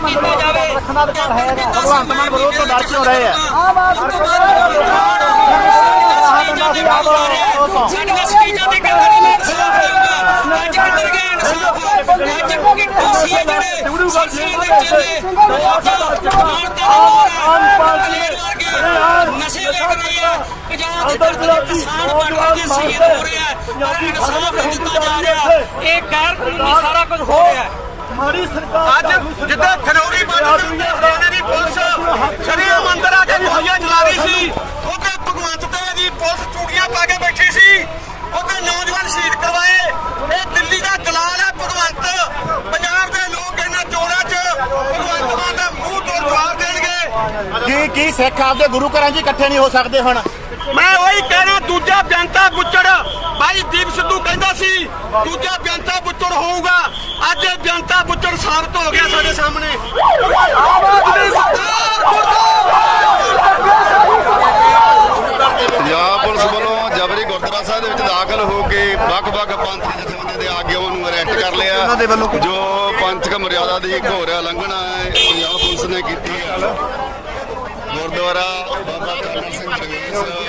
ਕੀਤਾ ਜਾਵੇ ਰੱਖਣ ਦਾ ਅਧਿਕਾਰ ਹੈ। ਭਗਵੰਤ ਮਾਨ ਵਿਰੋਧ ਤੋਂ ਡਰ ਕਿਉਂ ਰਹੇ ਆ ਆਮ ਆਦਮੀ ਸਾਡੀਆਂ ਸਟੇਜਾਂ ਤੇ ਕਹਿੰਦੇ ਨੇ ਇਨਸਾਫ ਹੋਊਗਾ ਅੱਜ ਕਿੱਧਰ ਗਿਆ ਇਨਸਾਫ ਅੱਜ ਕੋਈ ਹੈ ਜਿਹੜੇ ਫਾਂਸੀਆਂ ਦੇ ਚੱਲੇ ਨਸ਼ੇ ਵੇਚ ਰਹੇ ਆ ਪੰਜਾਬ ਦੇ ਦਰਦ ਕਿਸਾਨ ਬਣ ਕੇ ਸ਼ਹੀਦ ਹੋ ਰਿਹਾ ਪਰ ਇਨਸਾਫ ਨਹੀਂ ਦਿੱਤਾ ਜਾ ਰਿਹਾ ਇਹ ਗੈਰ ਕਾਨੂੰਨੀ ਸਾਰਾ ਕੁਝ ਹੋ ਰਿਹਾ ਹੈ ਮਾੜੀ ਸਰਕਾਰ ਅੱਜ ਜਿੱਦਾਂ ਖਨੌਰੀ ਬੰਦ ਹਰਿਆਣੇ ਦੀ ਪੁਲਿਸ ਸ਼ਰੀਆਮ ਅੰਦਰ ਆ ਕੇ ਗੋਲੀਆਂ ਚਲਾ ਰਹੀ ਸੀ। ਉੱਥੇ ਭਗਵੰਤ ਤੇ ਦੀ ਪੁਲਿਸ ਚੂੜੀਆਂ ਪਾ ਕੇ ਬੈਠੀ ਸੀ। ਉੱਥੇ ਨੌਜਵਾਨ ਸ਼ਹੀਦ ਕਰਵਾਏ। ਇਹ ਦਿੱਲੀ ਦਾ ਦਲਾਲ ਹੈ ਭਗਵੰਤ। ਪੰਜਾਬ ਦੇ ਲੋਕ ਇਹਨਾਂ ਚੋਰਾਂ 'ਚ ਭਗਵੰਤ ਮਾਨ ਦਾ ਮੂੰਹ ਤੋਂ ਜਵਾਬ ਦੇਣਗੇ। ਕੀ ਕੀ ਸਿੱਖ ਆਪਦੇ ਗੁਰੂ ਘਰਾਂ 'ਚ ਇਕੱਠੇ ਨਹੀਂ ਹੋ ਸਕਦੇ ਹੁਣ? ਮੈਂ ਉਹੀ ਕਹਿਣਾ ਦੂਜਾ ਜਨਤਾ ਬੁੱਚੜ ਭਾਈ ਦੀਪ ਸਿੱਧੂ ਕਹਿੰਦਾ ਸੀ ਦੂਜਾ ਜਨਤਾ ਬੁੱਚੜ ਹੋਊਗਾ ਅੱਜ ਇਹ ਜਨਤਾ ਬੁੱਚੜ ਸਾਬਤ ਹੋ ਗਿਆ ਸਾਡੇ ਸਾਹਮਣੇ। ਆਮ ਆਦਮੀ ਸਰਕਾਰ ਪੰਜਾਬ ਪੁਲਿਸ ਵੱਲੋਂ ਜਬਰੀ ਗੁਰਦੁਆਰਾ ਸਾਹਿਬ ਦੇ ਵਿੱਚ ਦਾਖਲ ਹੋ ਕੇ ਵੱਖ-ਵੱਖ ਪੰਥ ਜਥੇਬੰਦੀਆਂ ਦੇ ਆਗੂਆਂ ਨੂੰ ਅਰੈਸਟ ਕਰ ਲਿਆ। ਉਹਨਾਂ ਦੇ ਵੱਲੋਂ ਜੋ ਪੰਥਕ ਮਰਿਆਦਾ ਦੀ ਘੋਰ ਉਲੰਘਣਾ ਹੈ ਪੰਜਾਬ ਪੁਲਿਸ ਨੇ ਕੀਤੀ ਹੈ। ਗੁਰਦੁਆਰਾ ਬਾਬਾ ਕਾਲਾ ਸਿੰਘ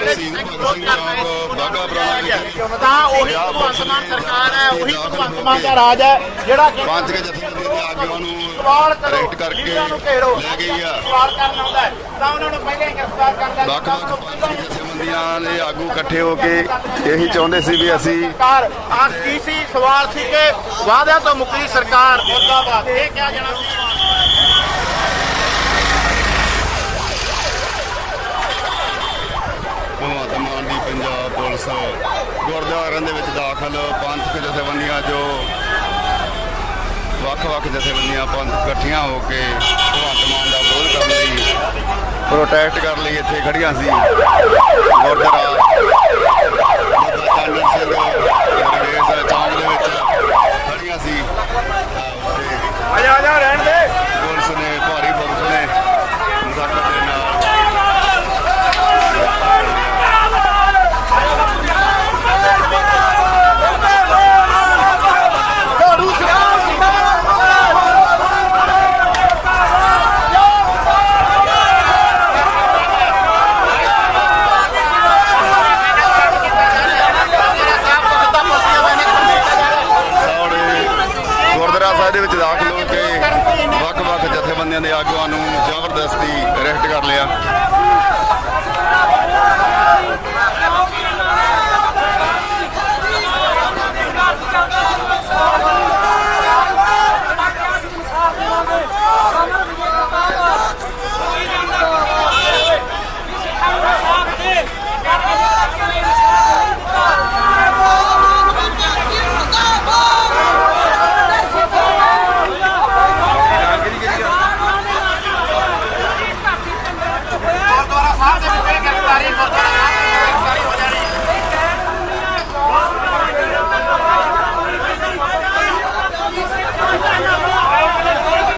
ਸਿੰਘ ਸਿੰਘ ਬਾਗਾ ਵਿਖੇ ਤਾਂ ਉਹੀ ਭਗਵੰਤ ਮਾਨ ਸਰਕਾਰ ਹੈ ਉਹੀ ਭਗਵੰਤ ਮਾਨ ਦਾ ਰਾਜ ਹੈ ਜਿਹੜਾ ਕਿ ਪੰਥਕ ਜਥੇਬੰਦੀਆਂ ਦੇ ਆਗੂਆਂ ਨੂੰ ਸਵਾਲ ਕਰੋ ਮੀਡੀਆ ਨੂੰ ਘੇਰੋ ਲੈ ਗਈ ਆ। ਸਵਾਲ ਕਰਨ ਆਉਂਦਾ ਤਾਂ ਉਹਨਾਂ ਨੂੰ ਪਹਿਲਾਂ ਹੀ ਗ੍ਰਿਫਤਾਰ ਕਰ ਲਿਆ ਵੱਖ-ਵੱਖ ਪੰਥਕ ਜਥੇਬੰਦੀਆਂ ਦੇ ਆਗੂ ਇਕੱਠੇ ਹੋ ਕੇ ਇਹੀ ਚਾਹੁੰਦੇ ਸੀ ਵੀ ਅਸੀਂ ਸਰਕਾਰ ਆ ਕੀ ਸੀ? ਸਵਾਲ ਸੀ ਕਿ ਵਾਅਦਿਆਂ ਤੋਂ ਮੁਕਰੀ ਸਰਕਾਰ ਮੁਰਦਾਬਾਦ। ਇਹ ਕਿਹਾ ਜਾਣਾ ਸੀ ਭਗਵੰਤ ਮਾਨ ਦੀ ਪੰਜਾਬ ਪੁਲਿਸ ਗੁਰਦੁਆਰਿਆਂ ਦੇ ਵਿੱਚ ਦਾਖਲ ਪੰਥਕ ਜਥੇਬੰਦੀਆਂ ਜੋ ਵੱਖ-ਵੱਖ ਜਥੇਬੰਦੀਆਂ ਪੰਥ ਇਕੱਠੀਆਂ ਹੋ ਕੇ ਭਗਵੰਤ ਮਾਨ ਦਾ ਵਿਰੋਧ ਕਰਨ ਲਈ ਪ੍ਰੋਟੈਸਟ ਕਰਨ ਲਈ ਇੱਥੇ ਖੜੀਆਂ ਸੀ। ਗੁਰਦੁਆਰਾ ਸਿੰਘ ਰਗੇਸ਼ ਚੌਂਕ ਦੇ ਵਿੱਚ ਖੜੀਆਂ ਸੀ ਆ ਜਾ ਆ ਜਾ ਰਹਿਣ ਦੇ ਪੁਲਿਸ ਨੇ ਭਾਰੀ ਪੁਲਿਸ ਨੇ ਮੁਜ਼ਾਕਰ ਦੇ ਨਾਲ ਸਾਉੜੇ ਗੁਰਦੁਆਰਾ ਸਾਹਿਬ ਦੇ ਵਿੱਚ ਦਾਖਲ ਹੋ ਕੇ ਵੱਖ-ਵੱਖ ਜਥੇਬੰਦੀਆਂ ਦੇ ਆਗੂਆਂ ਨੂੰ ਜ਼ਬਰਦਸਤੀ ਅਰੈਸਟ ਕਰ ਲਿਆ।